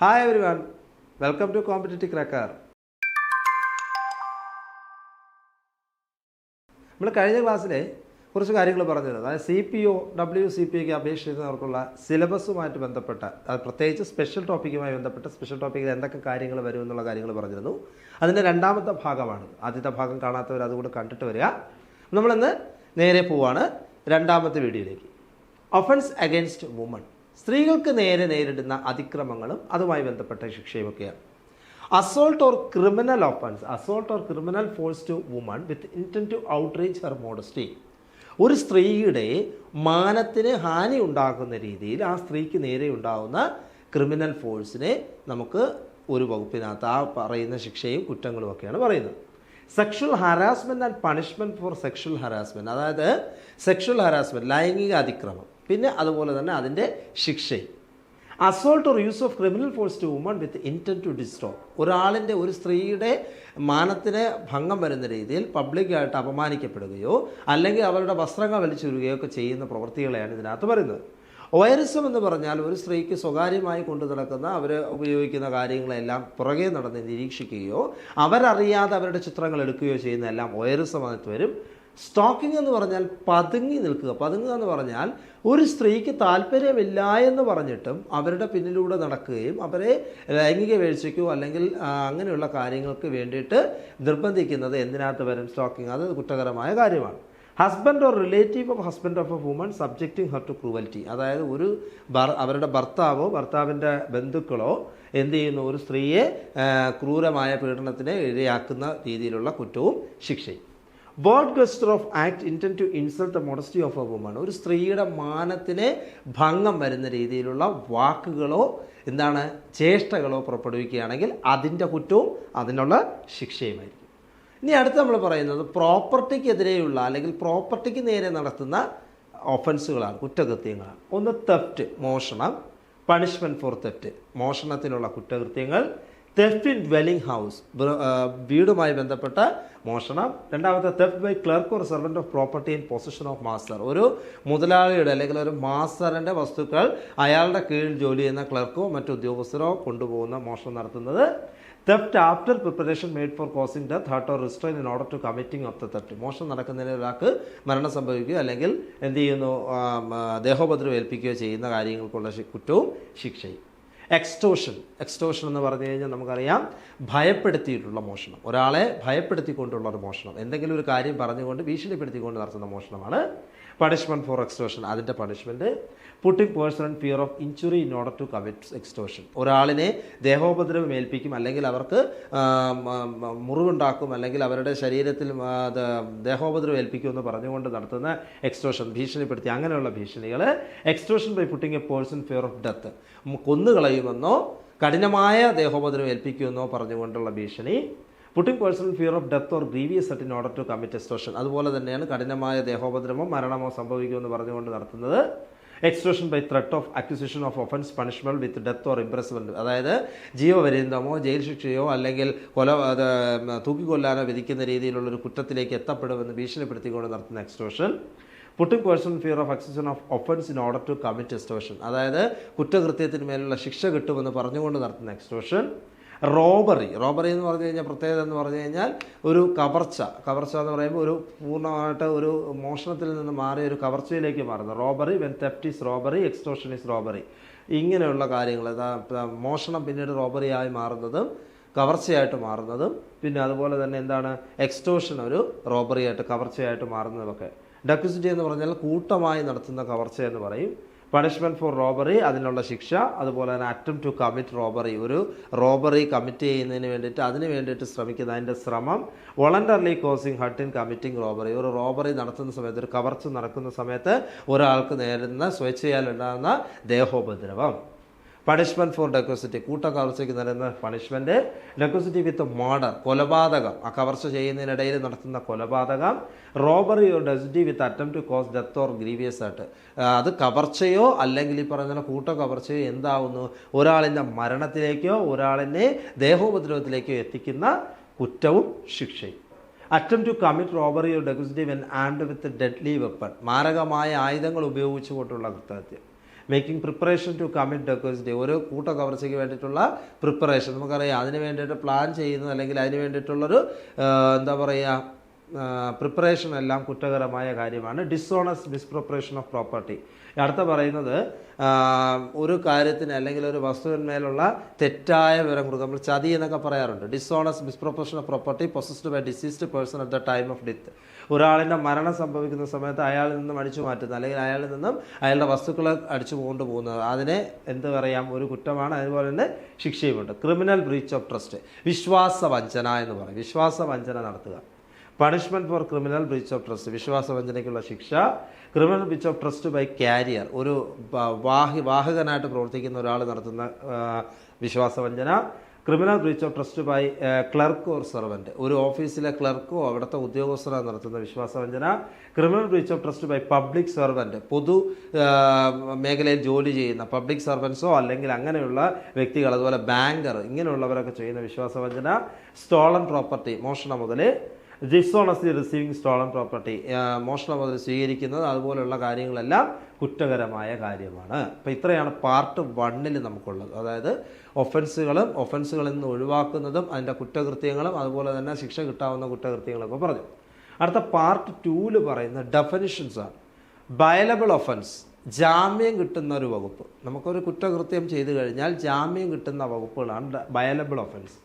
Hi everyone welcome to competitive cracker നമ്മൾ കഴിഞ്ഞ ക്ലാസ്സിൽ കുറച്ച് കാര്യങ്ങൾ പറഞ്ഞത് അതായത് C P O W C P ഒക്ക് അപേക്ഷിക്കുന്നവർക്കുള്ള സിലബസുമായിട്ട് ബന്ധപ്പെട്ട അത് പ്രത്യേകിച്ച് സ്പെഷ്യൽ ടോപ്പിക്കുമായി ബന്ധപ്പെട്ട സ്പെഷ്യൽ ടോപ്പിക്കിൽ എന്തൊക്കെ കാര്യങ്ങൾ വരും എന്നുള്ള കാര്യങ്ങൾ പറഞ്ഞിരുന്നു. അതിന്റെ രണ്ടാമത്തെ ഭാഗമാണ്. ആദ്യത്തെ ഭാഗം കാണാത്തവർ അതുകൂടെ കണ്ടിട്ട് വരിക. നമ്മളിന്ന് നേരെ പോവാണ് രണ്ടാമത്തെ വീഡിയോയിലേക്ക്. ഒഫൻസ് അഗേൻസ്റ്റ് വുമൺ സ്ത്രീകൾക്ക് നേരെ നേരിടുന്ന അതിക്രമങ്ങളും അതുമായി ബന്ധപ്പെട്ട ശിക്ഷയുമൊക്കെയാണ്. Assault or criminal offence assault or criminal force to woman with intent to outrage her modesty ഒരു സ്ത്രീയുടെ മാനത്തിന് ഹാനി ഉണ്ടാക്കുന്ന രീതിയിൽ ആ സ്ത്രീക്ക് നേരെ ഉണ്ടാകുന്ന ക്രിമിനൽ ഫോഴ്സിനെ നമുക്ക് ഒരു വകുപ്പിനകത്ത് ആ പറയുന്ന ശിക്ഷയും കുറ്റങ്ങളും ഒക്കെയാണ് പറയുന്നത്. Sexual harassment and punishment for sexual harassment അതായത് സെക്ഷൽ ഹറാസ്മെന്റ് ലൈംഗിക അതിക്രമം. പിന്നെ അതുപോലെ തന്നെ അതിന്റെ ശിക്ഷയും. Assault or use of criminal force to woman with intent to disrobe ഒരാളിന്റെ ഒരു സ്ത്രീയുടെ മാനത്തിന് ഭംഗം വരുന്ന രീതിയിൽ പബ്ലിക്കായിട്ട് അപമാനിക്കപ്പെടുകയോ അല്ലെങ്കിൽ അവരുടെ വസ്ത്രങ്ങൾ വലിച്ചുരുകയോ ഒക്കെ ചെയ്യുന്ന പ്രവൃത്തികളെയാണ് ഇതിനകത്ത് പറയുന്നത്. വൈറസം എന്ന് പറഞ്ഞാൽ ഒരു സ്ത്രീക്ക് സ്വകാര്യമായി കൊണ്ടു നടക്കുന്ന അവർ ഉപയോഗിക്കുന്ന കാര്യങ്ങളെല്ലാം പുറകെ നടന്ന് നിരീക്ഷിക്കുകയോ അവരറിയാതെ അവരുടെ ചിത്രങ്ങൾ എടുക്കുകയോ ചെയ്യുന്നതെല്ലാം വൈറസം അതിനകത്ത് വരും. സ്റ്റോക്കിംഗ് എന്ന് പറഞ്ഞാൽ പതുങ്ങി നിൽക്കുക. പതുങ്ങുക എന്ന് പറഞ്ഞാൽ ഒരു സ്ത്രീക്ക് താല്പര്യമില്ല എന്ന് പറഞ്ഞിട്ടും അവരുടെ പിന്നിലൂടെ നടക്കുകയും അവരെ ലൈംഗിക വീഴ്ചയ്ക്കോ അല്ലെങ്കിൽ അങ്ങനെയുള്ള കാര്യങ്ങൾക്ക് വേണ്ടിയിട്ട് നിർബന്ധിക്കുന്നത് എന്തിനകത്ത് വരും? സ്റ്റോക്കിംഗ് അത് കുറ്റകരമായ കാര്യമാണ്. Husband or relative of husband of a woman subjecting her to cruelty അതായത് ഒരു അവരുടെ ഭർത്താവോ ഭർത്താവിന്റെ ബന്ധുക്കളോ എന്ത് ചെയ്യുന്നു? ഒരു സ്ത്രീയെ ക്രൂരമായ പീഡനത്തിന് ഇരയാക്കുന്ന രീതിയിലുള്ള കുറ്റവും ശിക്ഷയും. Word gesture of act intent to insult the modesty of a woman ഒരു സ്ത്രീയുടെ മാനത്തിന് ഭംഗം വരുന്ന രീതിയിലുള്ള വാക്കുകളോ എന്താണ് ചേഷ്ടകളോ പുറപ്പെടുവിക്കുകയാണെങ്കിൽ അതിന്റെ കുറ്റവും അതിനുള്ള ശിക്ഷയുമായിരിക്കും. ഇനി അടുത്ത് നമ്മൾ പറയുന്നത് പ്രോപ്പർട്ടിക്കെതിരെയുള്ള അല്ലെങ്കിൽ പ്രോപ്പർട്ടിക്ക് നേരെ നടത്തുന്ന ഒഫൻസുകളാണ് കുറ്റകൃത്യങ്ങളാണ്. ഒന്ന് തെഫ്റ്റ് മോഷണം. പണിഷ്മെന്റ് ഫോർ തെഫ്റ്റ് മോഷണത്തിനുള്ള കുറ്റകൃത്യങ്ങൾ. തെഫ്റ്റ് ഇൻ ഡ്വെല്ലിംഗ് ഹൗസ് വീടുമായി ബന്ധപ്പെട്ട മോഷണം. രണ്ടാമത്തെ theft by clerk or servant of property in possession of master ഒരു മുതലാളിയുടെ അല്ലെങ്കിൽ ഒരു മാസ്റ്ററിന്റെ വസ്തുക്കൾ അയാളുടെ കീഴിൽ ജോലി ചെയ്യുന്ന ക്ലർക്കോ മറ്റു ഉദ്യോഗസ്ഥരോ കൊണ്ടുപോകുന്ന മോഷണം നടത്തുന്നത്. Theft after preparation made for causing death hurt or restraint in order to committing of the theft മോഷണം നടക്കുന്നതിന് ഒരാൾക്ക് മരണം സംഭവിക്കുകയോ അല്ലെങ്കിൽ എന്ത് ചെയ്യുന്നു ദേഹോപദ്രവം ഏൽപ്പിക്കുകയോ ചെയ്യുന്ന കാര്യങ്ങൾക്കുള്ള കുറ്റവും ശിക്ഷയും. എക്സ്റ്റോഷൻ എക്സ്റ്റോഷൻ എന്ന് പറഞ്ഞു കഴിഞ്ഞാൽ നമുക്കറിയാം ഭയപ്പെടുത്തിയിട്ടുള്ള മോഷണം. ഒരാളെ ഭയപ്പെടുത്തിക്കൊണ്ടുള്ള ഒരു മോഷണം. എന്തെങ്കിലും ഒരു കാര്യം പറഞ്ഞുകൊണ്ട് ഭീഷണിപ്പെടുത്തിക്കൊണ്ട് നടത്തുന്ന മോഷണമാണ് പണിഷ്മെന്റ് ഫോർ എക്സ്റ്റോഷൻ അതിന്റെ punishment putting person fear of injury in order to commit extortion ഒരാളിനെ ദേഹോപദ്രവം ഏൽപ്പിക്കും അല്ലെങ്കിൽ അവർക്ക് മുറിവുണ്ടാക്കും അല്ലെങ്കിൽ അവരുടെ ശരീരത്തിൽ ദേഹോപദ്രവം ഏൽപ്പിക്കും എന്ന് പറഞ്ഞുകൊണ്ട് നടത്തുന്ന എക്സ്റ്റോഷൻ ഭീഷണിപ്പെടുത്തി അങ്ങനെയുള്ള ഭീഷണികൾ extortion by putting a person fear of death കൊന്നുകളയുമെന്നോ കഠിനമായ ദേഹോപദ്രവം ഏൽപ്പിക്കുമെന്നോ പറഞ്ഞുകൊണ്ടുള്ള ഭീഷണി putting personal fear of death or grievous hurt in order to commit extortion അതുപോലെ തന്നെയാണ് കഠിനമായ ദേഹോപദ്രവമോ മരണമോ സംഭവിക്കുമെന്ന് പറഞ്ഞുകൊണ്ട് നടത്തുന്നത്. Extortion by threat of accusation of offence punishment with death or imprisonment അതായത് ജീവപര്യന്തമോ ജയിൽ ശിക്ഷയോ അല്ലെങ്കിൽ കൊല അത് തൂക്കിക്കൊല്ലാനോ വിധിക്കുന്ന രീതിയിലുള്ള ഒരു കുറ്റത്തിലേക്ക് എത്തപ്പെടുമെന്ന് ഭീഷണിപ്പെടുത്തിക്കൊണ്ട് നടത്തുന്ന extortion putting person fear of accusation of offence in order to commit extortion അതായത് കുറ്റകൃത്യത്തിന് മേലുള്ള ശിക്ഷ കിട്ടുമെന്ന് പറഞ്ഞുകൊണ്ട് നടത്തുന്ന എക്സ്റ്റോഷൻ റോബറി. റോബറി എന്ന് പറഞ്ഞു കഴിഞ്ഞാൽ പ്രത്യേകത എന്ന് പറഞ്ഞു കഴിഞ്ഞാൽ ഒരു കവർച്ച. കവർച്ച എന്ന് പറയുമ്പോൾ ഒരു പൂർണമായിട്ട് ഒരു മോഷണത്തിൽ നിന്ന് മാറി ഒരു കവർച്ചയിലേക്ക് മാറുന്നത് robbery when theft is robbery extortion is robbery ഇങ്ങനെയുള്ള കാര്യങ്ങൾ മോഷണം പിന്നീട് റോബറിയായി മാറുന്നതും കവർച്ചയായിട്ട് മാറുന്നതും പിന്നെ അതുപോലെ തന്നെ എന്താണ് എക്സ്റ്റോഷൻ ഒരു റോബറിയായിട്ട് കവർച്ചയായിട്ട് മാറുന്നതൊക്കെ ഡക്യൂസിറ്റി എന്ന് പറഞ്ഞാൽ കൂട്ടമായി നടത്തുന്ന കവർച്ച എന്ന് പറയും. പണിഷ്മെന്റ് ഫോർ റോബറി അതിനുള്ള ശിക്ഷ അതുപോലെ തന്നെ അറ്റം ടു കമ്മിറ്റ് റോബറി ഒരു റോബറി കമ്മിറ്റ് ചെയ്യുന്നതിന് വേണ്ടിയിട്ട് അതിന് വേണ്ടിയിട്ട് ശ്രമിക്കുന്ന അതിന്റെ ശ്രമം voluntarily causing hurt in committing robbery ഒരു റോബറി നടത്തുന്ന സമയത്ത് ഒരു കവർച്ച നടക്കുന്ന സമയത്ത് ഒരാൾക്ക് നേരിടുന്ന സ്വേച്ഛയാൽ ഉണ്ടാകുന്ന ദേഹോപദ്രവം. പണിഷ്മെന്റ് ഫോർ ഡെക്കോസിറ്റി കൂട്ട കവർച്ചയ്ക്ക് നൽകുന്ന പണിഷ്മെന്റ് ഡെക്കോസിറ്റി വിത്ത് മർഡർ കൊലപാതകം. ആ കവർച്ച ചെയ്യുന്നതിനിടയിൽ നടത്തുന്ന കൊലപാതകം robbery or dacoity with attempt to cause death or grievous ആയിട്ട് അത് കവർച്ചയോ അല്ലെങ്കിൽ ഈ പറഞ്ഞ കൂട്ട കവർച്ചയോ എന്താവുന്നു? ഒരാളിന്റെ മരണത്തിലേക്കോ ഒരാളിനെ ദേഹോപദ്രവത്തിലേക്കോ എത്തിക്കുന്ന കുറ്റവും ശിക്ഷയും. Attempt to commit robbery or dacoity when armed with deadly weapon മാരകമായ ആയുധങ്ങൾ ഉപയോഗിച്ചുകൊണ്ടുള്ള കൃത്യകൃത്യം making preparation to commit dacoity ഒരു കൂട്ട കവർച്ചയ്ക്ക് വേണ്ടിയിട്ടുള്ള പ്രിപ്പറേഷൻ നമുക്കറിയാം അതിന് വേണ്ടിയിട്ട് പ്ലാൻ ചെയ്യുന്നത് അല്ലെങ്കിൽ അതിന് വേണ്ടിയിട്ടുള്ളൊരു എന്താ പറയുക പ്രിപ്പറേഷൻ എല്ലാം കുറ്റകരമായ കാര്യമാണ്. ഡിസോണസ്റ്റ് മിസ്പ്രിപ്പറേഷൻ ഓഫ് പ്രോപ്പർട്ടി അടുത്ത പറയുന്നത് ഒരു കാര്യത്തിന് അല്ലെങ്കിൽ ഒരു വസ്തുവിന്മേലുള്ള തെറ്റായ വിവരം കൊടുക്കുക നമ്മൾ ചതി എന്നൊക്കെ പറയാറുണ്ട്. Dishonest misappropriation of property possessed by deceased person at the time of death ഒരാളിന്റെ മരണം സംഭവിക്കുന്ന സമയത്ത് അയാളിൽ നിന്നും അടിച്ചു മാറ്റുന്നത് അല്ലെങ്കിൽ അയാളിൽ നിന്നും അയാളുടെ വസ്തുക്കളെ അടിച്ചു കൊണ്ടുപോകുന്നത് അതിനെ എന്ത് പറയാം? ഒരു കുറ്റമാണ്. അതുപോലെ തന്നെ ശിക്ഷയുമുണ്ട്. ക്രിമിനൽ ബ്രീച്ച് ഓഫ് ട്രസ്റ്റ് വിശ്വാസ വഞ്ചന എന്ന് പറയും. വിശ്വാസ വഞ്ചന നടത്തുക. Punishment for criminal breach of trust വിശ്വാസവഞ്ചനയ്ക്കുള്ള ശിക്ഷ. Criminal breach of trust by carrier ഒരു വാഹി വാഹകനായിട്ട് പ്രവർത്തിക്കുന്ന ഒരാൾ നടത്തുന്ന വിശ്വാസവഞ്ചന. Criminal breach of trust by clerk or servant ഒരു ഓഫീസിലെ ക്ലർക്കോ അവിടുത്തെ ഉദ്യോഗസ്ഥരോ നടത്തുന്ന വിശ്വാസവഞ്ചന. Criminal breach of trust by public servant പൊതു മേഖലയിൽ ജോലി ചെയ്യുന്ന പബ്ലിക് സെർവൻസോ അല്ലെങ്കിൽ അങ്ങനെയുള്ള വ്യക്തികൾ അതുപോലെ ബാങ്കർ ഇങ്ങനെയുള്ളവരൊക്കെ ചെയ്യുന്ന വിശ്വാസവഞ്ചന. സ്റ്റോളൻ പ്രോപ്പർട്ടി മോഷണം മുതൽ ഡിസോണസ്ലി റിസീവിങ് സ്റ്റോളൻ പ്രോപ്പർട്ടി മോഷണം മുതൽ സ്വീകരിക്കുന്നത് അതുപോലെയുള്ള കാര്യങ്ങളെല്ലാം കുറ്റകരമായ കാര്യമാണ്. അപ്പോൾ ഇത്രയാണ് പാർട്ട് വണ്ണിൽ നമുക്കുള്ളത്. അതായത് ഒഫൻസുകളും ഒഫൻസുകളിൽ നിന്ന് ഒഴിവാക്കുന്നതും അതിന്റെ കുറ്റകൃത്യങ്ങളും അതുപോലെ തന്നെ ശിക്ഷ കിട്ടാവുന്ന കുറ്റകൃത്യങ്ങളും കുറ്റകൃത്യങ്ങളൊക്കെ പറഞ്ഞു. അടുത്ത പാർട്ട് ടൂവിൽ പറയുന്ന ഡെഫനിഷൻസാണ് ബയലബിൾ ഒഫൻസ് ജാമ്യം കിട്ടുന്ന ഒരു വകുപ്പ്. നമുക്കൊരു കുറ്റകൃത്യം ചെയ്തു കഴിഞ്ഞാൽ ജാമ്യം കിട്ടുന്ന വകുപ്പുകളാണ് ബയലബിൾ ഒഫൻസ്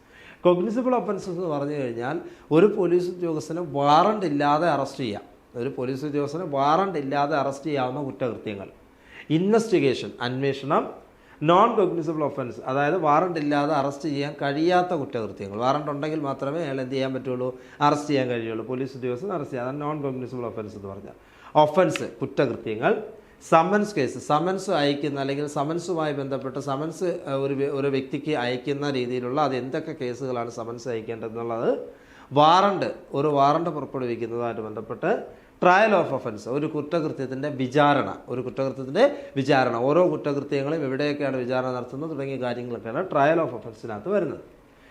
കൊഗ്നിസിബിൾ ഒഫൻസസ് എന്ന് പറഞ്ഞു കഴിഞ്ഞാൽ ഒരു പോലീസ് ഉദ്യോഗസ്ഥന് വാറണ്ട് ഇല്ലാതെ അറസ്റ്റ് ചെയ്യാം. ഒരു പോലീസ് ഉദ്യോഗസ്ഥന് വാറണ്ട് ഇല്ലാതെ അറസ്റ്റ് ചെയ്യാവുന്ന കുറ്റകൃത്യങ്ങൾ. ഇൻവെസ്റ്റിഗേഷൻ അന്വേഷണം നോൺ കോഗ്നിസിബിൾ ഒഫൻസ് അതായത് വാറണ്ട് ഇല്ലാതെ അറസ്റ്റ് ചെയ്യാൻ കഴിയാത്ത കുറ്റകൃത്യങ്ങൾ. വാറണ്ട് ഉണ്ടെങ്കിൽ മാത്രമേ അയാൾ എന്ത് ചെയ്യാൻ പറ്റുള്ളൂ? അറസ്റ്റ് ചെയ്യാൻ കഴിയുള്ളൂ. പോലീസ് ഉദ്യോഗസ്ഥൻ അറസ്റ്റ് ചെയ്യാം. അതാണ് നോൺ കോഗ്നിസിബിൾ ഒഫൻസ് എന്ന് പറഞ്ഞാൽ. ഒഫൻസ് കുറ്റകൃത്യങ്ങൾ. സമൻസ് കേസ് സമൻസ് അയക്കുന്ന അല്ലെങ്കിൽ സമൻസുമായി ബന്ധപ്പെട്ട് സമൻസ് ഒരു ഒരു വ്യക്തിക്ക് അയക്കുന്ന രീതിയിലുള്ള അത് എന്തൊക്കെ കേസുകളാണ് സമൻസ് അയക്കേണ്ടതെന്നുള്ളത് വാറണ്ട് ഒരു വാറണ്ട് പുറപ്പെടുവിക്കുന്നതുമായിട്ട് ബന്ധപ്പെട്ട് ട്രയൽ ഓഫ് ഒഫൻസ് ഒരു കുറ്റകൃത്യത്തിന്റെ വിചാരണ ഒരു കുറ്റകൃത്യത്തിന്റെ വിചാരണ. ഓരോ കുറ്റകൃത്യങ്ങളും എവിടെയൊക്കെയാണ് വിചാരണ നടത്തുന്നത് തുടങ്ങിയ കാര്യങ്ങളൊക്കെയാണ് ട്രയൽ ഓഫ് ഒഫൻസിനകത്ത് വരുന്നത്.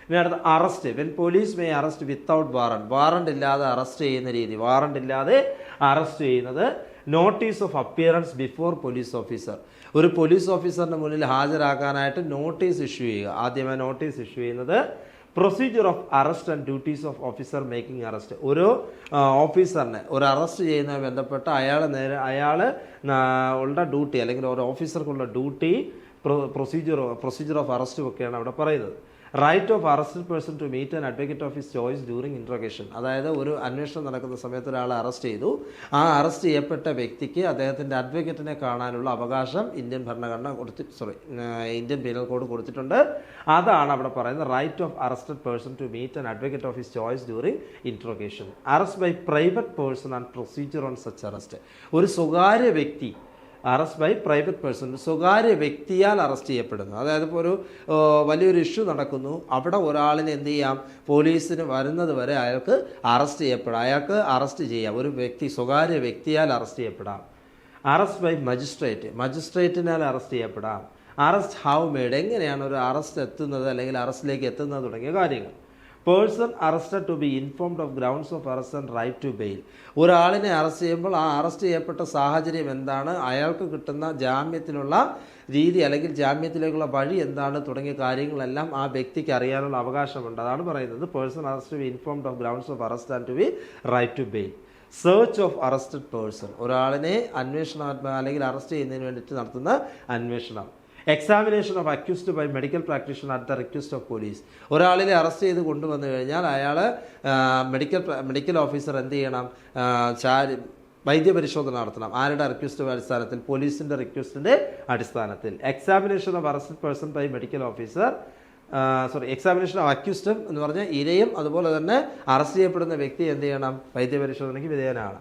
ഇനി അടുത്ത arrest when police may arrest without warrant warrant ഇല്ലാതെ അറസ്റ്റ് ചെയ്യുന്ന രീതി വാറണ്ട് ഇല്ലാതെ അറസ്റ്റ് ചെയ്യുന്നത് notice of appearance before police officer. ഒരു പോലീസ് ഓഫീസറിന് മുന്നിൽ ഹാജരാക്കാനായിട്ട് നോട്ടീസ് ഇഷ്യൂ ചെയ്യുക. ആദ്യമായി നോട്ടീസ് ഇഷ്യൂ ചെയ്യുന്നത് procedure of arrest and duties of officer making arrest. ഒരു ഓഫീസറിനെ ഒരു അറസ്റ്റ് ചെയ്യുന്നതുമായി ബന്ധപ്പെട്ട് അയാൾ നേരെ അയാൾ ഉള്ള ഡ്യൂട്ടി അല്ലെങ്കിൽ ഒരു ഓഫീസർക്കുള്ള ഡ്യൂട്ടി പ്രൊസീജിയർ പ്രൊസീജിയർ ഓഫ് അറസ്റ്റും ഒക്കെയാണ് അവിടെ പറയുന്നത്. Right of arrested person to meet an advocate of his choice during interrogation അതായത് ഒരു അന്വേഷണം നടക്കുന്ന സമയത്ത് ഒരാളെ അറസ്റ്റ് ചെയ്തു. ആ അറസ്റ്റ് ചെയ്യപ്പെട്ട വ്യക്തിക്ക് അദ്ദേഹത്തിന്റെ അഡ്വക്കേറ്റിനെ കാണാനുള്ള അവകാശം ഇന്ത്യൻ ഭരണഘടന കൊടുത്തി സോറി ഇന്ത്യൻ പീനൽ കോഡ് കൊടുത്തിട്ടുണ്ട്. അതാണ് അവിടെ പറയുന്നത് right of arrested person to meet an advocate of his choice during interrogation arrest by private person and procedure on such arrest ഒരു സ്വകാര്യ വ്യക്തി അറസ്റ്റ് ബൈ പ്രൈവറ്റ് പേഴ്സൺ സ്വകാര്യ വ്യക്തിയാൽ അറസ്റ്റ് ചെയ്യപ്പെടുന്നു. അതായത് ഇപ്പോൾ ഒരു വലിയൊരു ഇഷ്യൂ നടക്കുന്നു. അവിടെ ഒരാളിനെ എന്ത് ചെയ്യാം? പോലീസിന് വരുന്നത് വരെ അയാൾക്ക് അറസ്റ്റ് ചെയ്യപ്പെടാം. അയാൾക്ക് അറസ്റ്റ് ചെയ്യാം. ഒരു വ്യക്തി സ്വകാര്യ വ്യക്തിയാൽ അറസ്റ്റ് ചെയ്യപ്പെടാം. അറസ്റ്റ് ബൈ മജിസ്ട്രേറ്റ് മജിസ്ട്രേറ്റിനാൽ അറസ്റ്റ് ചെയ്യപ്പെടാം. അറസ്റ്റ് ഹൗ മെയ്ഡ് എങ്ങനെയാണ് ഒരു അറസ്റ്റ് എത്തുന്നത് അല്ലെങ്കിൽ അറസ്റ്റിലേക്ക് എത്തുന്നത് തുടങ്ങിയ കാര്യങ്ങൾ. Person arrested to be informed of grounds of arrest and right to bail ഒരാളിനെ അറസ്റ്റ് ചെയ്യുമ്പോൾ ആ അറസ്റ്റ് ചെയ്യപ്പെട്ട സാഹചര്യം എന്താണ്? അയാൾക്ക് കിട്ടുന്ന ജാമ്യത്തിനുള്ള രീതി അല്ലെങ്കിൽ ജാമ്യത്തിലേക്കുള്ള വഴി എന്താണ്? തുടങ്ങിയ കാര്യങ്ങളെല്ലാം ആ വ്യക്തിക്ക് അറിയാനുള്ള അവകാശമുണ്ട്. അതാണ് പറയുന്നത്. Person arrest to be informed of grounds of arrest and to be right to bail search of arrested person ഒരാളിനെ അന്വേഷണാത്മക അല്ലെങ്കിൽ അറസ്റ്റ് ചെയ്യുന്നതിന് വേണ്ടിയിട്ട് നടത്തുന്ന അന്വേഷണം. Examination of accused by medical practitioner at the request of police ഒരാളിനെ arrest ചെയ്ത് കൊണ്ടുവന്നു കഴിഞ്ഞാൽ അയാൾ മെഡിക്കൽ മെഡിക്കൽ ഓഫീസർ എന്ത് ചെയ്യണം? ചാരി വൈദ്യപരിശോധന നടത്തണം. ആരുടെ റിക്വസ്റ്റ് അടിസ്ഥാനത്തിൽ? പോലീസിന്റെ റിക്വസ്റ്റിന്റെ അടിസ്ഥാനത്തിൽ. Examination of arrested person by medical officer sorry examination of അക്യൂസ്റ്റും എന്ന് പറഞ്ഞാൽ ഇരയും അതുപോലെ തന്നെ അറസ്റ്റ് ചെയ്യപ്പെടുന്ന വ്യക്തി എന്ത് ചെയ്യണം? വൈദ്യപരിശോധനയ്ക്ക് വിധേയനാണ്.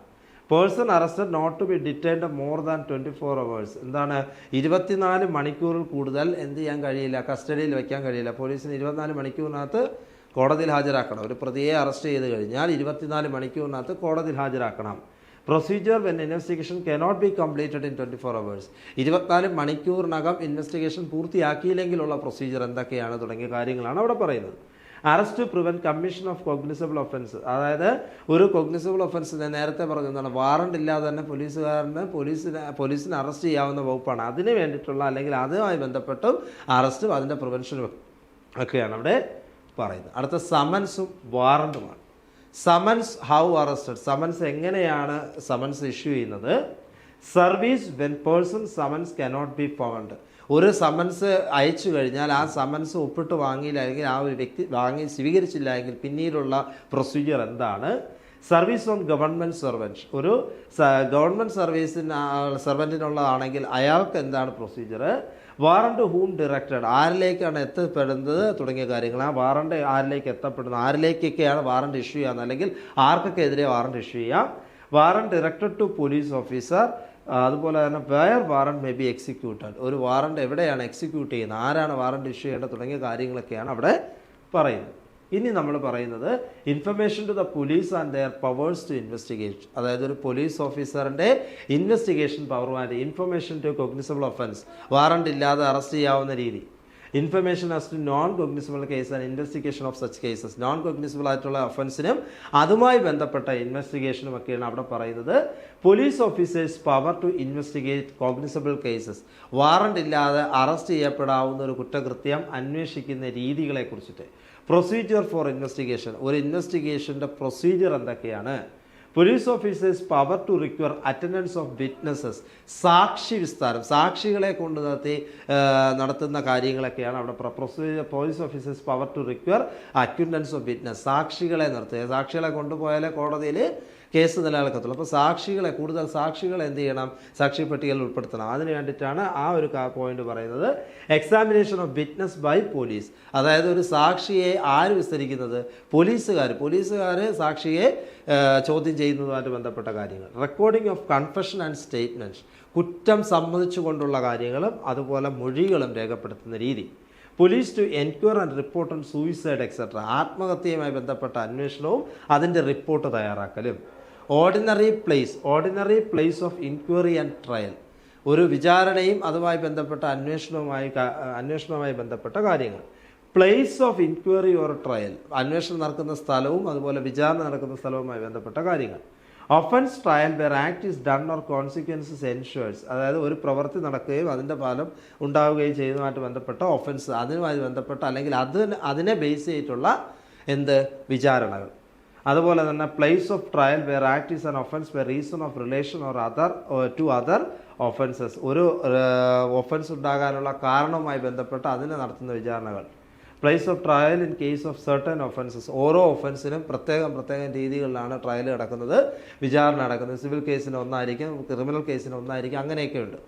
Person arrested not to be detained more than twenty four hours. എന്താണ്? ഇരുപത്തിനാല് മണിക്കൂറിൽ കൂടുതൽ എന്ത് ചെയ്യാൻ കഴിയില്ല കസ്റ്റഡിയിൽ വയ്ക്കാൻ കഴിയില്ല. പോലീസിന് ഇരുപത്തിനാല് മണിക്കൂറിനകത്ത് കോടതിയിൽ ഹാജരാക്കണം. ഒരു പ്രതിയെ അറസ്റ്റ് ചെയ്ത് കഴിഞ്ഞാൽ ഇരുപത്തിനാല് മണിക്കൂറിനകത്ത് കോടതിയിൽ ഹാജരാക്കണം. Procedure when investigation cannot be completed in twenty four hours ഇരുപത്തിനാല് മണിക്കൂറിനകം ഇൻവെസ്റ്റിഗേഷൻ പൂർത്തിയാക്കിയില്ലെങ്കിലുള്ള പ്രൊസീജിയർ എന്തൊക്കെയാണ് തുടങ്ങിയ കാര്യങ്ങളാണ് അവിടെ പറയുന്നത്. Arrest prevent commission of cognizable offence. അതായത് ഒരു കോഗ്നിസബിൾ ഒഫൻസ് ഞാൻ നേരത്തെ പറഞ്ഞതാണ് വാറണ്ട് ഇല്ലാതെ തന്നെ പോലീസുകാരന് പോലീസിനെ പോലീസിനെ അറസ്റ്റ് ചെയ്യാവുന്ന വകുപ്പാണ്. അതിന് വേണ്ടിയിട്ടുള്ള അല്ലെങ്കിൽ അതുമായി ബന്ധപ്പെട്ടും അറസ്റ്റും അതിന്റെ പ്രിവെൻഷനും ഒക്കെയാണ് അവിടെ പറയുന്നത്. അടുത്ത സമൻസും വാറണ്ടുമാണ്. Summons how arrested? സമൻസ് എങ്ങനെയാണ് സമൻസ് ഇഷ്യൂ ചെയ്യുന്നത്? Service when person summons cannot be found. ഒരു സമൻസ് അയച്ചു കഴിഞ്ഞാൽ ആ സമൻസ് ഒപ്പിട്ട് വാങ്ങിയില്ലെങ്കിൽ ആ ഒരു വ്യക്തി വാങ്ങി സ്വീകരിച്ചില്ല എങ്കിൽ പിന്നീടുള്ള പ്രൊസീജിയർ എന്താണ്? സർവീസ് ഓൺ ഗവൺമെന്റ് സെർവന്റ് ഒരു ഗവൺമെന്റ് സർവീസിന് സെർവന്റിനുള്ളതാണെങ്കിൽ അയാൾക്ക് എന്താണ് പ്രൊസീജിയർ വാറണ്ട് ഹൂം ഡയറക്റ്റഡ് ആരിലേക്കാണ് എത്തപ്പെടുന്നത്? തുടങ്ങിയ കാര്യങ്ങൾ. ആ വാറണ്ട് ആരിലേക്ക് എത്തപ്പെടുന്നത് ആരിലേക്കൊക്കെയാണ് വാറണ്ട് ഇഷ്യൂ ചെയ്യാമെന്ന് അല്ലെങ്കിൽ ആർക്കൊക്കെ എതിരെ വാറണ്ട് ഇഷ്യൂ ചെയ്യാം? Warrant directed to police officer അതുപോലെ തന്നെ where warrant may be executed ഒരു വാറണ്ട് എവിടെയാണ് എക്സിക്യൂട്ട് ചെയ്യുന്നത്? ആരാണ് വാറണ്ട് ഇഷ്യൂ ചെയ്യേണ്ടത്? തുടങ്ങിയ കാര്യങ്ങളൊക്കെയാണ് അവിടെ പറയുന്നത്. ഇനി നമ്മൾ പറയുന്നത് information to the police and their powers to investigate അതായത് ഒരു പോലീസ് ഓഫീസറിന്റെ investigation power പവറുമായിട്ട് information to cognizable offence warrant ഇല്ലാതെ അറസ്റ്റ് ചെയ്യാവുന്ന രീതി. Information as to non cognizable case and investigation of such cases non cognizable ആയിട്ടുള്ള ഒഫൻസിനും അതുമായി ബന്ധപ്പെട്ട ഇൻവെസ്റ്റിഗേഷനും ഒക്കെയാണ് അവിടെ പറയുന്നത്. Police officers power to investigate cognizable cases warrant ഇല്ലാതെ അറസ്റ്റ് ചെയ്യപ്പെടാവുന്ന ഒരു കുറ്റകൃത്യം അന്വേഷിക്കുന്ന രീതികളെ കുറിച്ചിട്ട്. പ്രൊസീജിയർ ഫോർ ഇൻവെസ്റ്റിഗേഷൻ ഒരു ഇൻവെസ്റ്റിഗേഷന്റെ പ്രൊസീജിയർ എന്തൊക്കെയാണ്? Police officers power to require attendance of witnesses സാക്ഷി വിസ്താരം. സാക്ഷികളെ കൊണ്ട് നടത്തി നടത്തുന്ന കാര്യങ്ങളൊക്കെയാണ് അവിടെ police officers power to require attendance of witness സാക്ഷികളെ നിർത്തുക. സാക്ഷികളെ കൊണ്ടുപോയാലേ കോടതിയിൽ കേസ് നിലനിൽക്കത്തുള്ളൂ. അപ്പോൾ സാക്ഷികളെ കൂടുതൽ സാക്ഷികളെ എന്ത് ചെയ്യണം? സാക്ഷി പട്ടികയിൽ ഉൾപ്പെടുത്തണം. അതിന് വേണ്ടിയിട്ടാണ് ആ ഒരു പോയിന്റ് പറയുന്നത്. Examination of witness by police അതായത് ഒരു സാക്ഷിയെ ആര് വിസ്തരിക്കുന്നത്? പോലീസുകാർ പോലീസുകാർ സാക്ഷിയെ ചോദ്യം ചെയ്യുന്നതുമായിട്ട് ബന്ധപ്പെട്ട കാര്യങ്ങൾ. Recording of confession and statements കുറ്റം സമ്മതിച്ചുകൊണ്ടുള്ള കാര്യങ്ങളും അതുപോലെ മൊഴികളും രേഖപ്പെടുത്തുന്ന രീതി. Police to enquire and report on suicide etcetera ആത്മഹത്യയുമായി ബന്ധപ്പെട്ട അന്വേഷണവും അതിന്റെ report തയ്യാറാക്കലും. Ordinary place ordinary place of inquiry and trial ഒരു വിചാരണയും അതുമായി ബന്ധപ്പെട്ട അന്വേഷണവുമായി അന്വേഷണവുമായി ബന്ധപ്പെട്ട കാര്യങ്ങൾ. Place of inquiry or trial അന്വേഷണം നടക്കുന്ന സ്ഥലവും അതുപോലെ വിചാരണ നടക്കുന്ന സ്ഥലവുമായി ബന്ധപ്പെട്ട കാര്യങ്ങൾ. Offence trial where act is done or consequences ensues അതായത് ഒരു പ്രവൃത്തി നടക്കുകയും അതിന്റെ ഫലം ഉണ്ടാവുകയും ചെയ്യുന്നതുമായിട്ട് ബന്ധപ്പെട്ട ഒഫൻസ് അതിനുമായി ബന്ധപ്പെട്ട അല്ലെങ്കിൽ അതിന് അതിനെ ബേസ് ചെയ്തിട്ടുള്ള എന്ത്? വിചാരണകൾ. അതുപോലെ തന്നെ place of trial where act is an offence where reason of relation or other to other offences ഒരു ഒഫൻസ് ഉണ്ടാകാനുള്ള കാരണവുമായി ബന്ധപ്പെട്ട് അതിനെ നടത്തുന്ന വിചാരണകൾ. Place of trial in case of certain offences ഓരോ ഒഫൻസിനും പ്രത്യേകം പ്രത്യേകം രീതികളിലാണ് ട്രയൽ നടക്കുന്നത് വിചാരണ നടക്കുന്നത്. സിവിൽ കേസിന് ഒന്നായിരിക്കും ക്രിമിനൽ കേസിന് ഒന്നായിരിക്കും അങ്ങനെയൊക്കെ ഉണ്ട്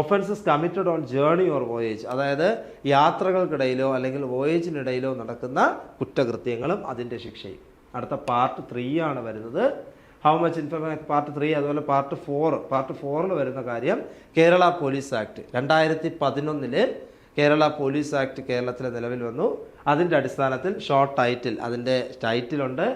offences committed on journey or voyage അതായത് യാത്രകൾക്കിടയിലോ അല്ലെങ്കിൽ വോയേജിനിടയിലോ നടക്കുന്ന കുറ്റകൃത്യങ്ങളും അതിന്റെ ശിക്ഷയും. അടുത്ത പാർട്ട് ത്രീ ആണ് വരുന്നത്. How much information part three അതുപോലെ പാർട്ട് ഫോർ പാർട്ട് ഫോറിൽ വരുന്ന കാര്യം കേരള പോലീസ് ആക്ട്. രണ്ടായിരത്തി പതിനൊന്നിൽ കേരള പോലീസ് ആക്ട് കേരളത്തിൽ നിലവിൽ വന്നു. അതിന്റെ അടിസ്ഥാനത്തിൽ ഷോർട്ട് ടൈറ്റിൽ അതിന്റെ ടൈറ്റിലുണ്ട്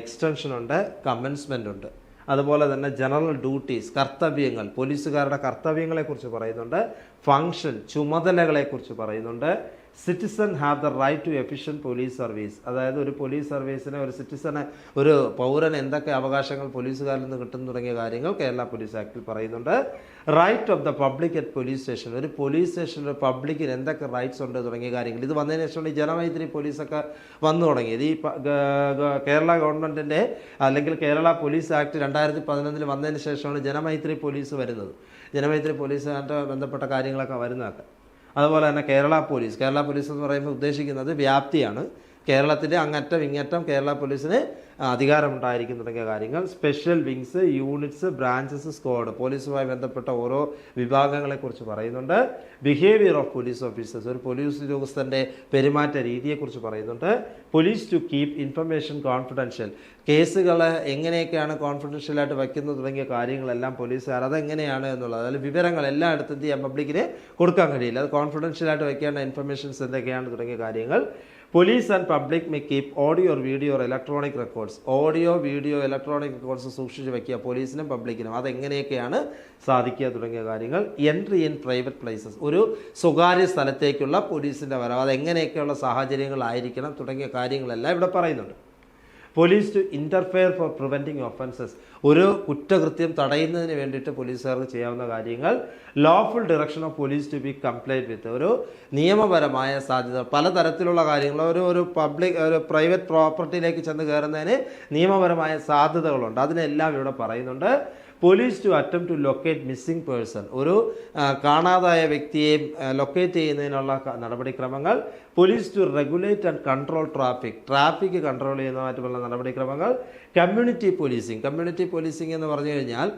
എക്സ്റ്റൻഷൻ ഉണ്ട് കമൻസ്മെന്റ് ഉണ്ട്. അതുപോലെ തന്നെ ജനറൽ ഡ്യൂട്ടീസ് കർത്തവ്യങ്ങൾ പോലീസുകാരുടെ കർത്തവ്യങ്ങളെക്കുറിച്ച് പറയുന്നുണ്ട്. ഫങ്ഷൻ ചുമതലകളെക്കുറിച്ച് പറയുന്നുണ്ട്. Citizen have the right to efficient police service അതായത് ഒരു പോലീസ് സർവീസിനെ ഒരു സിറ്റിസനെ ഒരു പൗരന് എന്തൊക്കെ അവകാശങ്ങൾ പോലീസുകാരിൽ നിന്ന് കിട്ടും തുടങ്ങിയ കാര്യങ്ങൾ കേരള പോലീസ് ആക്ടിൽ പറയുന്നുണ്ട്. Right of the public at police station ഒരു പോലീസ് സ്റ്റേഷനിൽ പബ്ലിക്കിന് എന്തൊക്കെ റൈറ്റ്സ് ഉണ്ട് തുടങ്ങിയ കാര്യങ്ങൾ. ഇത് വന്നതിന് ശേഷമാണ് ഈ ജനമൈത്രി പോലീസൊക്കെ വന്നു തുടങ്ങിയത്. ഈ കേരള ഗവൺമെന്റിന്റെ അല്ലെങ്കിൽ കേരള പോലീസ് ആക്ട് രണ്ടായിരത്തി പതിനൊന്നിൽ വന്നതിന് ശേഷമാണ് ജനമൈത്രി പോലീസ് വരുന്നത്. ജനമൈത്രി പോലീസുമായിട്ട് ബന്ധപ്പെട്ട കാര്യങ്ങളൊക്കെ വരുന്നതൊക്കെ. അതുപോലെ തന്നെ കേരള പോലീസ്. കേരള പോലീസ് എന്ന് പറയുമ്പോൾ ഉദ്ദേശിക്കുന്നത് വ്യാപ്തിയാണ്. കേരളത്തിന്റെ അങ്ങറ്റം ഇങ്ങറ്റം കേരള പോലീസിന് അധികാരമുണ്ടായിരിക്കും തുടങ്ങിയ കാര്യങ്ങൾ. Special wings units branches squad പോലീസുമായി ബന്ധപ്പെട്ട ഓരോ വിഭാഗങ്ങളെക്കുറിച്ച് പറയുന്നുണ്ട്. ബിഹേവിയർ ഓഫ് പോലീസ് ഓഫീസേഴ്സ് ഒരു പോലീസ് ഉദ്യോഗസ്ഥന്റെ പെരുമാറ്റ രീതിയെക്കുറിച്ച് പറയുന്നുണ്ട്. Police to keep information confidential കേസുകൾ എങ്ങനെയൊക്കെയാണ് കോൺഫിഡൻഷ്യലായിട്ട് വയ്ക്കുന്നത് തുടങ്ങിയ കാര്യങ്ങളെല്ലാം പോലീസുകാർ അതെങ്ങനെയാണ് എന്നുള്ളത്. അതായത് വിവരങ്ങൾ എല്ലായിടത്തും ചെയ്യാൻ പബ്ലിക്കിന് കൊടുക്കാൻ കഴിയില്ല. അത് കോൺഫിഡൻഷ്യലായിട്ട് വയ്ക്കേണ്ട ഇൻഫർമേഷൻസ് എന്തൊക്കെയാണ് തുടങ്ങിയ കാര്യങ്ങൾ. Police and public may keep audio or video or electronic records audio video electronic records സൂക്ഷിച്ച് വെക്കുക. പോലീസിനും പബ്ലിക്കിനും അതെങ്ങനെയൊക്കെയാണ് സാധിക്കുക തുടങ്ങിയ കാര്യങ്ങൾ. എൻട്രി ഇൻ പ്രൈവറ്റ് പ്ലേസസ് ഒരു സ്വകാര്യ സ്ഥലത്തേക്കുള്ള പോലീസിന്റെ വരവ്. അതെങ്ങനെയൊക്കെയുള്ള സാഹചര്യങ്ങളായിരിക്കണം തുടങ്ങിയ കാര്യങ്ങളെല്ലാം ഇവിടെ പറയുന്നുണ്ട്. Police to interfere for preventing offences ഒരു കുറ്റകൃത്യം തടയുന്നതിന് വേണ്ടിയിട്ട് പോലീസുകാർക്ക് ചെയ്യാവുന്ന കാര്യങ്ങൾ lawful direction of police to be complied with ഒരു നിയമപരമായ സാധ്യത. പലതരത്തിലുള്ള കാര്യങ്ങൾ. ഒരു ഒരു പബ്ലിക് ഒരു പ്രൈവറ്റ് പ്രോപ്പർട്ടിയിലേക്ക് ചെന്ന് കയറുന്നതിന് നിയമപരമായ സാധ്യതകളുണ്ട്. അതിനെല്ലാം ഇവിടെ പറയുന്നുണ്ട്. Police to attempt to locate missing person ഒരു കാണാതായ വ്യക്തിയെ ലൊക്കേറ്റ് ചെയ്യുന്നതിനുള്ള നടപടിക്രമങ്ങൾ police to regulate and control traffic traffic control ചെയ്യുന്നതുമായിട്ടുള്ള നടപടിക്രമങ്ങൾ കമ്മ്യൂണിറ്റി പോലീസിങ് കമ്മ്യൂണിറ്റി പോലീസിങ് എന്ന് പറഞ്ഞു കഴിഞ്ഞാൽ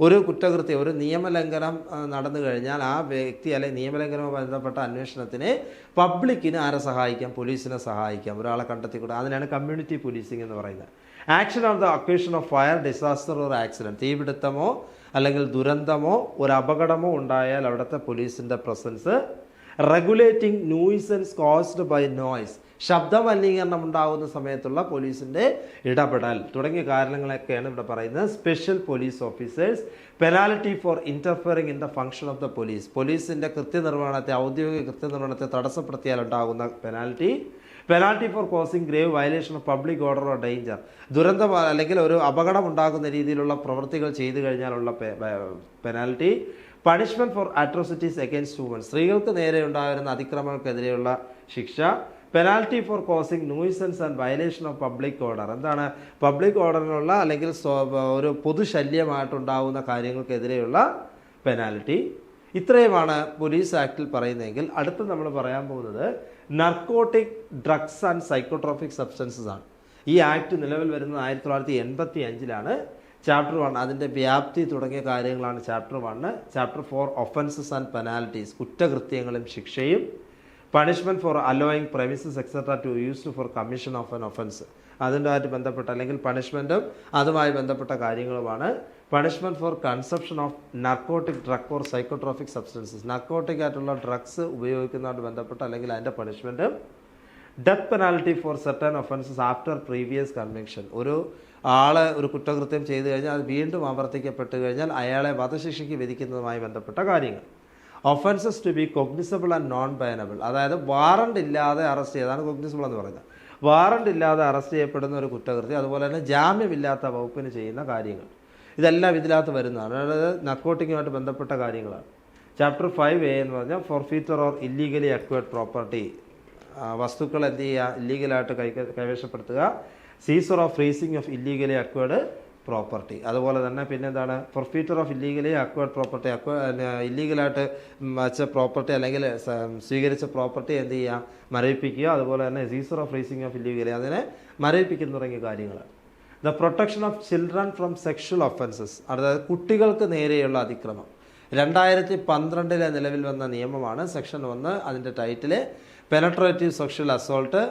ഒരു കുറ്റകൃത്യം ഒരു നിയമലംഘനം നടന്നു കഴിഞ്ഞാൽ ആ വ്യക്തി അല്ലെങ്കിൽ നിയമലംഘനവുമായി ബന്ധപ്പെട്ട അന്വേഷണത്തിന് പബ്ലിക്കിന് ആരെ സഹായിക്കാം? പോലീസിനെ സഹായിക്കാം. ഒരാളെ കണ്ടെത്തിക്കൂടാ. അതിനാണ് കമ്മ്യൂണിറ്റി പോലീസിംഗ് എന്ന് പറയുന്നത്. Action of the occasion of fire disaster or accident തീപിടുത്തമോ അല്ലെങ്കിൽ ദുരന്തമോ ഒരു അപകടമോ ഉണ്ടായാൽ അവിടുത്തെ പോലീസിന്റെ presence regulating nuisance caused by noise ശബ്ദ മലിനീകരണം ഉണ്ടാകുന്ന സമയത്തുള്ള പോലീസിന്റെ ഇടപെടൽ. തുടങ്ങിയ കാരണങ്ങളൊക്കെയാണ് ഇവിടെ പറയുന്നത്. Special police officers penalty for interfering in the function of the police പോലീസിന്റെ കൃത്യനിർവഹണത്തെ ഔദ്യോഗിക കൃത്യനിർവഹണത്തെ തടസ്സപ്പെടുത്തിയാൽ ഉണ്ടാകുന്ന penalty penalty for causing grave violation of public order or danger ദുരന്തം അല്ലെങ്കിൽ ഒരു അപകടം ഉണ്ടാകുന്ന രീതിയിലുള്ള പ്രവൃത്തികൾ ചെയ്തു കഴിഞ്ഞാലുള്ള penalty punishment for atrocities against women സ്ത്രീകൾക്ക് നേരെ ഉണ്ടായിരുന്ന അതിക്രമങ്ങൾക്കെതിരെയുള്ള ശിക്ഷ. Penalty for causing nuisance and violation of public order എന്താണ്? പബ്ലിക് ഓർഡറിനുള്ള അല്ലെങ്കിൽ ഒരു പൊതുശല്യമായിട്ടുണ്ടാകുന്ന കാര്യങ്ങൾക്കെതിരെയുള്ള പെനാൽറ്റി ഇത്രയുമാണ് പോലീസ് ആക്ടിൽ പറയുന്നതെങ്കിൽ അടുത്ത് നമ്മൾ പറയാൻ പോകുന്നത് narcotic drugs and psychotropic substances ആണ്. ഈ ആക്ട് നിലവിൽ വരുന്നത് ആയിരത്തി തൊള്ളായിരത്തി എൺപത്തി അഞ്ചിലാണ് ചാപ്റ്റർ വൺ അതിന്റെ വ്യാപ്തി തുടങ്ങിയ കാര്യങ്ങളാണ് chapter one chapter four offences and penalties കുറ്റകൃത്യങ്ങളും ശിക്ഷയും punishment for allowing premises etcetera to used for commission of an offence അതിന്റെതായിട്ട് ബന്ധപ്പെട്ട അല്ലെങ്കിൽ പണിഷ്മെന്റും അതുമായി ബന്ധപ്പെട്ട കാര്യങ്ങളുമാണ്. Punishment for conception of narcotic drug or psychotropic substances narcotic ആയിട്ടുള്ള ഡ്രഗ്സ് ഉപയോഗിക്കുന്നതുമായിട്ട് ബന്ധപ്പെട്ട അല്ലെങ്കിൽ അതിന്റെ പണിഷ്മെന്റും death penalty for certain offences after previous conviction ഒരു ആളെ ഒരു കുറ്റകൃത്യം ചെയ്തു കഴിഞ്ഞാൽ അത് വീണ്ടും ആവർത്തിക്കപ്പെട്ടു കഴിഞ്ഞാൽ അയാളെ വധശിക്ഷയ്ക്ക് വിധിക്കുന്നതുമായി ബന്ധപ്പെട്ട കാര്യങ്ങൾ. Offences to be cognizable and non bailable അതായത് വാറണ്ട് ഇല്ലാതെ അറസ്റ്റ് ചെയ്താണ് കൊഗ്നിസബിൾ എന്ന് പറയുന്നത്. വാറണ്ട് ഇല്ലാതെ അറസ്റ്റ് ചെയ്യപ്പെടുന്ന ഒരു കുറ്റകൃത്യം അതുപോലെ തന്നെ ജാമ്യമില്ലാത്ത വകുപ്പിന് ചെയ്യുന്ന കാര്യങ്ങൾ. ഇതെല്ലാം ഇതിനകത്ത് വരുന്നതാണ്. അതായത് നക്കോട്ടിങ്ങുമായിട്ട് ബന്ധപ്പെട്ട കാര്യങ്ങളാണ്. ചാപ്റ്റർ ഫൈവ് എ എന്ന് പറഞ്ഞാൽ forfeiture or illegally acquired property വസ്തുക്കൾ എന്ത് ചെയ്യുക? ഇല്ലീഗലായിട്ട് കൈ കൈവശപ്പെടുത്തുക. Seizure of freezing of illegally acquired property അതുപോലെ തന്നെ പിന്നെ എന്താണ് forfeiture of illegally acquired property aqua ഇല്ലീഗലായിട്ട് വച്ച പ്രോപ്പർട്ടി അല്ലെങ്കിൽ സ്വീകരിച്ച പ്രോപ്പർട്ടി എന്ത് ചെയ്യുക മരവിപ്പിക്കുക. അതുപോലെ തന്നെ seizure of freezing of illegally അതിനെ മരവിപ്പിക്കുന്ന തുടങ്ങിയ കാര്യങ്ങൾ the protection of children from sexual offences അതായത് കുട്ടികൾക്ക് നേരെയുള്ള അതിക്രമം. രണ്ടായിരത്തി പന്ത്രണ്ടിലെ നിലവിൽ വന്ന നിയമമാണ് സെക്ഷൻ ഒന്ന് അതിന്റെ ടൈറ്റിൽ പെനട്രേറ്റീവ് സെക്ഷൽ അസോൾട്ട്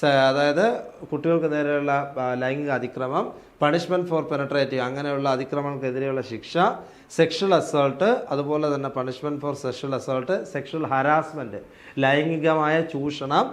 അതായത് കുട്ടികൾക്ക് നേരെയുള്ള ലൈംഗിക അതിക്രമം പണിഷ്മെന്റ് ഫോർ പെനട്രേറ്റീവ് അങ്ങനെയുള്ള അതിക്രമങ്ങൾക്കെതിരെയുള്ള ശിക്ഷ സെക്ഷൽ അസോൾട്ട് അതുപോലെ തന്നെ punishment for sexual assault sexual harassment ലൈംഗികമായ ചൂഷണം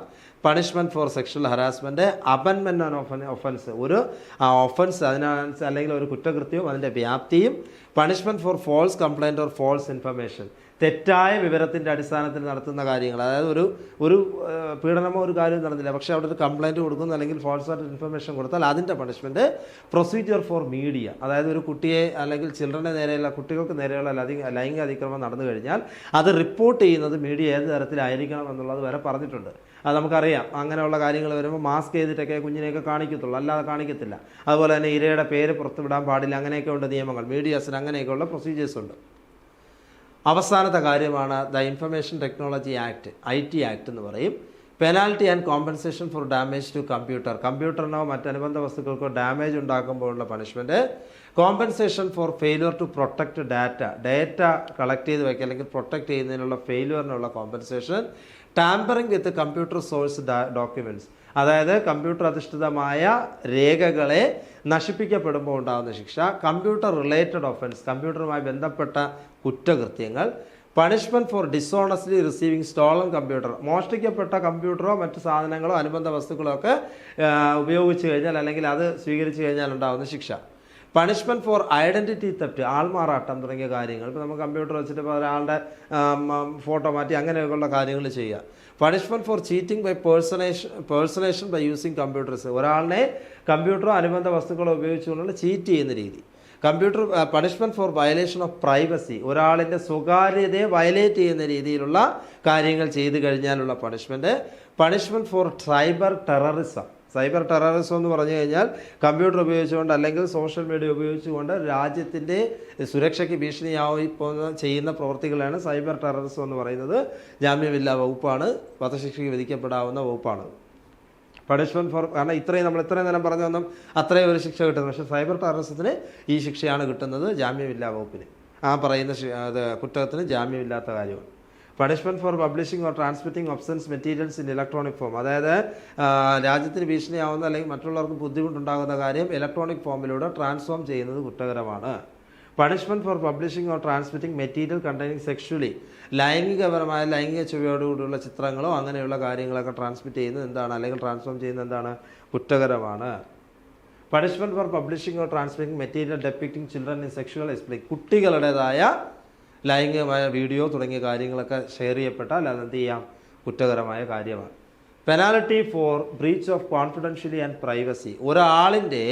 punishment for sexual harassment abetment on often offence ഒരു ആ ഒഫൻസ് അതിനനുസരിച്ച് അല്ലെങ്കിൽ ഒരു കുറ്റകൃത്യവും അതിന്റെ വ്യാപ്തിയും punishment for false complaint or false information തെറ്റായ വിവരത്തിന്റെ അടിസ്ഥാനത്തിൽ നടത്തുന്ന കാര്യങ്ങൾ. അതായത് ഒരു ഒരു പീഡനമോ ഒരു കാര്യം നടന്നില്ല. പക്ഷേ അവിടെ ഒരു കംപ്ലൈന്റ് കൊടുക്കുന്നു അല്ലെങ്കിൽ ഫോൾസ് ആയിട്ട് ഇൻഫർമേഷൻ കൊടുത്താൽ അതിന്റെ പണിഷ്മെന്റ് പ്രൊസീജിയർ ഫോർ മീഡിയ അതായത് ഒരു കുട്ടിയെ അല്ലെങ്കിൽ ചിൽഡ്രനെ നേരെയുള്ള കുട്ടികൾക്ക് നേരെയുള്ള ലൈംഗിക അതിക്രമം നടന്നു കഴിഞ്ഞാൽ അത് റിപ്പോർട്ട് ചെയ്യുന്നത് മീഡിയ ഏത് തരത്തിലായിരിക്കണം എന്നുള്ളത് വരെ പറഞ്ഞിട്ടുണ്ട്. അത് നമുക്കറിയാം. അങ്ങനെയുള്ള കാര്യങ്ങൾ വരുമ്പോൾ മാസ്ക് ചെയ്തിട്ടൊക്കെ കുഞ്ഞിനെയൊക്കെ കാണിക്കത്തുള്ളൂ. അല്ലാതെ കാണിക്കത്തില്ല. അതുപോലെ തന്നെ ഇരയുടെ പേര് പുറത്തുവിടാൻ പാടില്ല. അങ്ങനെയൊക്കെ ഉണ്ട് നിയമങ്ങൾ. മീഡിയാസിന് അങ്ങനെയൊക്കെയുള്ള പ്രൊസീജിയേഴ്സ് ഉണ്ട്. അവസാനത്തെ കാര്യമാണ് the information technology act I T act എന്ന് പറയും. Penalty and compensation for damage to computer. കമ്പ്യൂട്ടറിനോ മറ്റനുബന്ധ വസ്തുക്കൾക്കോ damage ഉണ്ടാക്കുമ്പോഴുള്ള punishment compensation for failure to protect data. Data collect ചെയ്ത് വയ്ക്കുക അല്ലെങ്കിൽ പ്രൊട്ടക്റ്റ് ചെയ്യുന്നതിനുള്ള ഫെയിലുവറിനുള്ള compensation. Tampering with computer source documents അതായത് കമ്പ്യൂട്ടർ അധിഷ്ഠിതമായ രേഖകളെ നശിപ്പിക്കപ്പെടുമ്പോൾ ഉണ്ടാകുന്ന ശിക്ഷ കമ്പ്യൂട്ടർ റിലേറ്റഡ് ഒഫൻസ് കമ്പ്യൂട്ടറുമായി ബന്ധപ്പെട്ട കുറ്റകൃത്യങ്ങൾ punishment for dishonestly receiving stolen computer മോഷ്ടിക്കപ്പെട്ട കമ്പ്യൂട്ടറോ മറ്റ് സാധനങ്ങളോ അനുബന്ധ വസ്തുക്കളോ ഒക്കെ ഉപയോഗിച്ച് കഴിഞ്ഞാൽ അല്ലെങ്കിൽ അത് സ്വീകരിച്ചു കഴിഞ്ഞാൽ ഉണ്ടാകുന്ന ശിക്ഷ. പണിഷ്മെന്റ് ഫോർ ഐഡന്റിറ്റി തെറ്റ് ആൾമാറാട്ടം തുടങ്ങിയ കാര്യങ്ങൾ. ഇപ്പോൾ നമുക്ക് കമ്പ്യൂട്ടർ വെച്ചിട്ട് ഒരാളുടെ ഫോട്ടോ മാറ്റി അങ്ങനെയൊക്കെയുള്ള കാര്യങ്ങൾ ചെയ്യുക. Punishment for cheating by personation personation by using computers ഒരാളിനെ കമ്പ്യൂട്ടറോ അനുബന്ധ വസ്തുക്കളോ ഉപയോഗിച്ചുകൊണ്ടുള്ള ചീറ്റ് ചെയ്യുന്ന രീതി. Computer punishment for violation of privacy ഒരാളിന്റെ സ്വകാര്യതയെ വയലേറ്റ് ചെയ്യുന്ന രീതിയിലുള്ള കാര്യങ്ങൾ ചെയ്തു കഴിഞ്ഞാലുള്ള punishment punishment for cyber terrorism cyber terrorism എന്ന് പറഞ്ഞു കഴിഞ്ഞാൽ കമ്പ്യൂട്ടർ ഉപയോഗിച്ചുകൊണ്ട് അല്ലെങ്കിൽ സോഷ്യൽ മീഡിയ ഉപയോഗിച്ചുകൊണ്ട് രാജ്യത്തിന്റെ സുരക്ഷയ്ക്ക് ഭീഷണിയായി പോകുന്ന ചെയ്യുന്ന പ്രവൃത്തികളാണ് സൈബർ ടെററിസം എന്ന് പറയുന്നത്. ജാമ്യമില്ലാ വകുപ്പാണ്. വധശിക്ഷയ്ക്ക് വിധിക്കപ്പെടാവുന്ന വകുപ്പാണ്. പണിഷ്മെന്റ് ഫോർ കാരണം ഇത്രയും നമ്മൾ ഇത്രയും നേരം പറഞ്ഞു വന്നും അത്രയും ഒരു ശിക്ഷ കിട്ടുന്നത് പക്ഷേ സൈബർ ടെററിസത്തിന് ഈ ശിക്ഷയാണ് കിട്ടുന്നത് ജാമ്യമില്ലാ വകുപ്പിന്. ആ പറയുന്ന കുറ്റകത്തിന് കുറ്റത്തിന് ജാമ്യമില്ലാത്ത കാര്യമാണ്. Punishment for publishing or transmitting obscene materials in electronic form അതായത് രാജ്യത്തിന് ഭീഷണിയാവുന്ന അല്ലെങ്കിൽ മറ്റുള്ളവർക്ക് ബുദ്ധിമുട്ടുണ്ടാകുന്ന കാര്യം ഇലക്ട്രോണിക് ഫോമിലൂടെ ട്രാൻസ്ഫോം ചെയ്യുന്നത് കുറ്റകരമാണ്. Punishment for publishing or transmitting material containing sexually ലൈംഗികപരമായ ലൈംഗിക ചുവയോടുകൂടിയുള്ള ചിത്രങ്ങളോ അങ്ങനെയുള്ള കാര്യങ്ങളൊക്കെ ട്രാൻസ്മിറ്റ് ചെയ്യുന്നത് എന്താണ്? അല്ലെങ്കിൽ ട്രാൻസ്ഫോം ചെയ്യുന്നത് എന്താണ്? കുറ്റകരമാണ്. Punishment for publishing or transmitting material depicting children in sexual explain കുട്ടികളുടേതായ ലൈംഗികമായ വീഡിയോ തുടങ്ങിയ കാര്യങ്ങളൊക്കെ ഷെയർ ചെയ്യപ്പെട്ടാൽ അത് എന്ത് ചെയ്യാം? കുറ്റകരമായ കാര്യമാണ്. Penalty for breach of confidentiality and privacy ഒരാളിന്റെ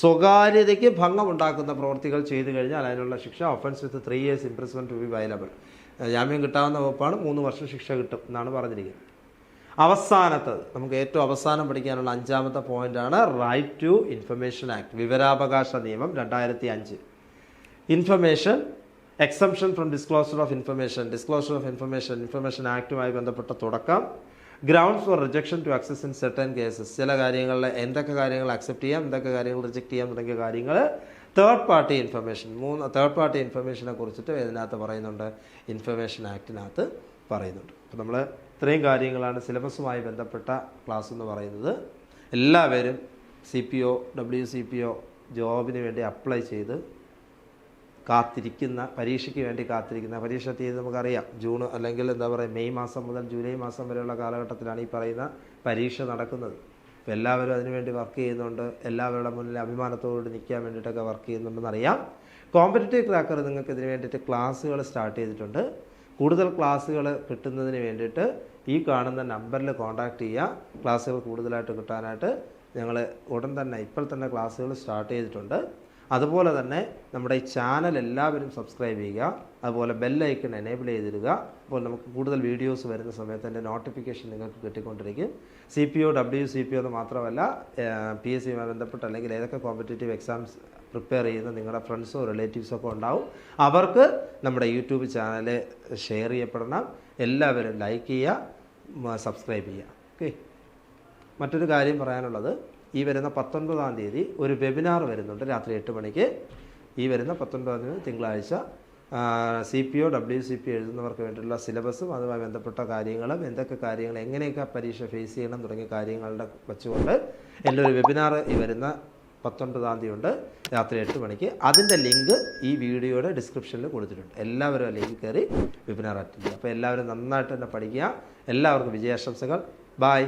സ്വകാര്യതയ്ക്ക് ഭംഗമുണ്ടാക്കുന്ന പ്രവൃത്തികൾ ചെയ്തു കഴിഞ്ഞാൽ അതിനുള്ള ശിക്ഷ offence with three years imprisonment to be bailable ജാമ്യം കിട്ടാവുന്ന വകുപ്പാണ് മൂന്ന് വർഷം ശിക്ഷ കിട്ടും എന്നാണ് പറഞ്ഞിരിക്കുന്നത്. അവസാനത്തത് നമുക്ക് ഏറ്റവും അവസാനം പഠിക്കാനുള്ള അഞ്ചാമത്തെ പോയിന്റാണ് റൈറ്റ് ടു ഇൻഫർമേഷൻ ആക്ട് വിവരാവകാശ നിയമം രണ്ടായിരത്തി അഞ്ച്. Information exemption from disclosure of information disclosure of information information ആക്ടുമായി ബന്ധപ്പെട്ട തുടക്കം. Grounds for rejection to access in certain cases ചില കാര്യങ്ങളിൽ എന്തൊക്കെ കാര്യങ്ങൾ അക്സെപ്റ്റ് ചെയ്യാം എന്തൊക്കെ കാര്യങ്ങൾ റിജക്റ്റ് ചെയ്യാം തുടങ്ങിയ കാര്യങ്ങൾ തേർഡ് പാർട്ടി ഇൻഫർമേഷൻ മൂന്ന് തേർഡ് പാർട്ടി ഇൻഫർമേഷനെ കുറിച്ചിട്ട് ഇതിനകത്ത് പറയുന്നുണ്ട്. ഇൻഫർമേഷൻ ആക്ടിനകത്ത് പറയുന്നുണ്ട്. അപ്പോൾ നമ്മൾ ഇത്രയും കാര്യങ്ങളാണ് സിലബസുമായി ബന്ധപ്പെട്ട ക്ലാസ് എന്ന് പറയുന്നത്. എല്ലാവരും C P O W C P O ജോബിന് വേണ്ടി അപ്ലൈ ചെയ്ത് കാത്തിരിക്കുന്ന പരീക്ഷയ്ക്ക് വേണ്ടി കാത്തിരിക്കുന്ന പരീക്ഷ തീയതി നമുക്കറിയാം. ജൂൺ അല്ലെങ്കിൽ എന്താ പറയുക മെയ് മാസം മുതൽ ജൂലൈ മാസം വരെയുള്ള കാലഘട്ടത്തിലാണ് ഈ പറയുന്ന പരീക്ഷ നടക്കുന്നത്. അപ്പോൾ എല്ലാവരും അതിനുവേണ്ടി വർക്ക് ചെയ്യുന്നുണ്ട്. എല്ലാവരുടെ മുന്നിൽ അഭിമാനത്തോട് നിൽക്കാൻ വേണ്ടിയിട്ടൊക്കെ വർക്ക് ചെയ്യുന്നുണ്ടെന്ന് അറിയാം. കോമ്പറ്റേറ്റീവ് ക്രാക്കർ നിങ്ങൾക്ക് ഇതിന് വേണ്ടിയിട്ട് ക്ലാസ്സുകൾ സ്റ്റാർട്ട് ചെയ്തിട്ടുണ്ട്. കൂടുതൽ ക്ലാസ്സുകൾ കിട്ടുന്നതിന് വേണ്ടിയിട്ട് ഈ കാണുന്ന നമ്പറിൽ കോൺടാക്റ്റ് ചെയ്യുക. ക്ലാസ്സുകൾ കൂടുതലായിട്ട് കിട്ടാനായിട്ട് ഞങ്ങൾ ഉടൻ തന്നെ ഇപ്പോൾ തന്നെ ക്ലാസ്സുകൾ സ്റ്റാർട്ട് ചെയ്തിട്ടുണ്ട്. അതുപോലെ തന്നെ നമ്മുടെ ഈ ചാനൽ എല്ലാവരും സബ്സ്ക്രൈബ് ചെയ്യുക. അതുപോലെ ബെല്ലൈക്കൺ എനേബിൾ ചെയ്തിടുക. അപ്പോൾ നമുക്ക് കൂടുതൽ വീഡിയോസ് വരുന്ന സമയത്ത് എന്റെ നോട്ടിഫിക്കേഷൻ നിങ്ങൾക്ക് കിട്ടിക്കൊണ്ടിരിക്കും. C P O W C P O എന്ന് മാത്രമല്ല പി എസ് സിയുമായി ബന്ധപ്പെട്ട് അല്ലെങ്കിൽ ഏതൊക്കെ കോമ്പറ്റേറ്റീവ് എക്സാംസ് പ്രിപ്പയർ ചെയ്യുന്ന നിങ്ങളുടെ ഫ്രണ്ട്സോ റിലേറ്റീവ്സോ ഒക്കെ ഉണ്ടാവും. അവർക്ക് നമ്മുടെ യൂട്യൂബ് ചാനൽ ഷെയർ ചെയ്യപ്പെടണം. എല്ലാവരും ലൈക്ക് ചെയ്യുക സബ്സ്ക്രൈബ് ചെയ്യുക. ഓക്കെ മറ്റൊരു കാര്യം പറയാനുള്ളത് ഈ വരുന്ന പത്തൊൻപതാം തീയതി ഒരു വെബിനാർ വരുന്നുണ്ട് രാത്രി എട്ട് മണിക്ക്. ഈ വരുന്ന പത്തൊൻപതാം തീയതി തിങ്കളാഴ്ച C P O W C P എഴുതുന്നവർക്ക് വേണ്ടിയിട്ടുള്ള സിലബസും അതുമായി ബന്ധപ്പെട്ട കാര്യങ്ങളും എന്തൊക്കെ കാര്യങ്ങൾ എങ്ങനെയൊക്കെ പരീക്ഷ ഫേസ് ചെയ്യണം തുടങ്ങിയ കാര്യങ്ങളുടെ വെച്ചുകൊണ്ട് എന്റെ ഒരു വെബിനാർ ഈ വരുന്ന പത്തൊൻപതാം തീയതി ഉണ്ട് രാത്രി എട്ട് മണിക്ക്. അതിന്റെ ലിങ്ക് ഈ വീഡിയോയുടെ ഡിസ്ക്രിപ്ഷനിൽ കൊടുത്തിട്ടുണ്ട്. എല്ലാവരും ആ ലിങ്ക് കയറി വെബിനാർ അറ്റൻഡ് ചെയ്യുക. അപ്പോൾ എല്ലാവരും നന്നായിട്ട് തന്നെ പഠിക്കുക. എല്ലാവർക്കും വിജയാശംസകൾ. ബായ്